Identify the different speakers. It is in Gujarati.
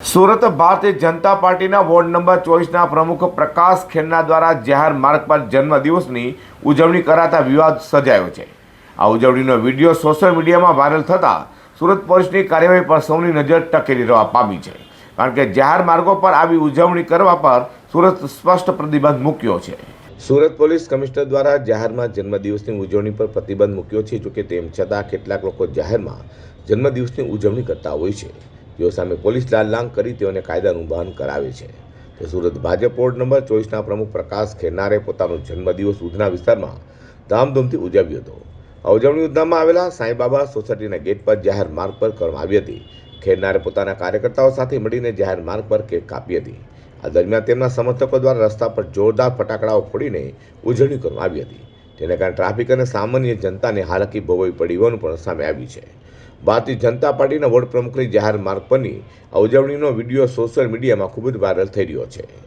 Speaker 1: સુરત ભારતીય જનતા પાર્ટીના વોર્ડ નંબર ચોવીસના પ્રમુખ પ્રકાશ ખેરના દ્વારા જાહેર માર્ગ પર જન્મદિવસની ઉજવણી કરાતા વિવાદ સર્જાયો છે. આ ઉજવણીનો વીડિયો સોશિયલ મીડિયામાં વાયરલ થતાં સુરત પોલીસની કાર્યવાહી પર સૌની નજર ટકેલી રહેવા પામી છે. કારણ કે જાહેર માર્ગો પર આવી ઉજવણી કરવા પર સુરત સ્પષ્ટ પ્રતિબંધ મૂક્યો છે. સુરત પોલીસ કમિશનર દ્વારા જાહેરમાં જન્મદિવસની ઉજવણી પર પ્રતિબંધ મૂક્યો છે, જોકે તેમ છતાં કેટલાક લોકો જાહેરમાં જન્મદિવસની ઉજવણી કરતા હોય છે. જેઓ સામે પોલીસ લાલ કરી તેઓને કાયદાનું ભાન કરાવે છે. તો સુરત ભાજપ વોર્ડ નંબર ચોવીસના પ્રમુખ પ્રકાશ ખેરનારે પોતાનો જન્મદિવસ ઉધના વિસ્તારમાં ધામધૂમથી ઉજવ્યો હતો. આ ઉજવણી ઉધનામાં આવેલા સાંઈબાબા સોસાયટીના ગેટ પર જાહેર માર્ગ પર કરવામાં આવી હતી. ખેરનારે પોતાના કાર્યકર્તાઓ સાથે મળીને જાહેર માર્ગ પર કેક કાપી હતી. આ દરમિયાન તેમના સમર્થકો દ્વારા રસ્તા પર જોરદાર ફટાકડાઓ ફોડીને ઉજવણી કરવામાં આવી હતી. તેને કારણે ટ્રાફિક અને સામાન્ય જનતાને હાલાકી ભોગવવી પડી હોવાનું પણ સામે આવ્યું છે. ભારતીય જનતા પાર્ટીના વડપ્રમુખની પ્રમુખની જાહેર માર્ગ પરની ઉજવણીનો વીડિયો સોશિયલ મીડિયામાં ખૂબ જ વાયરલ થઈ રહ્યો છે.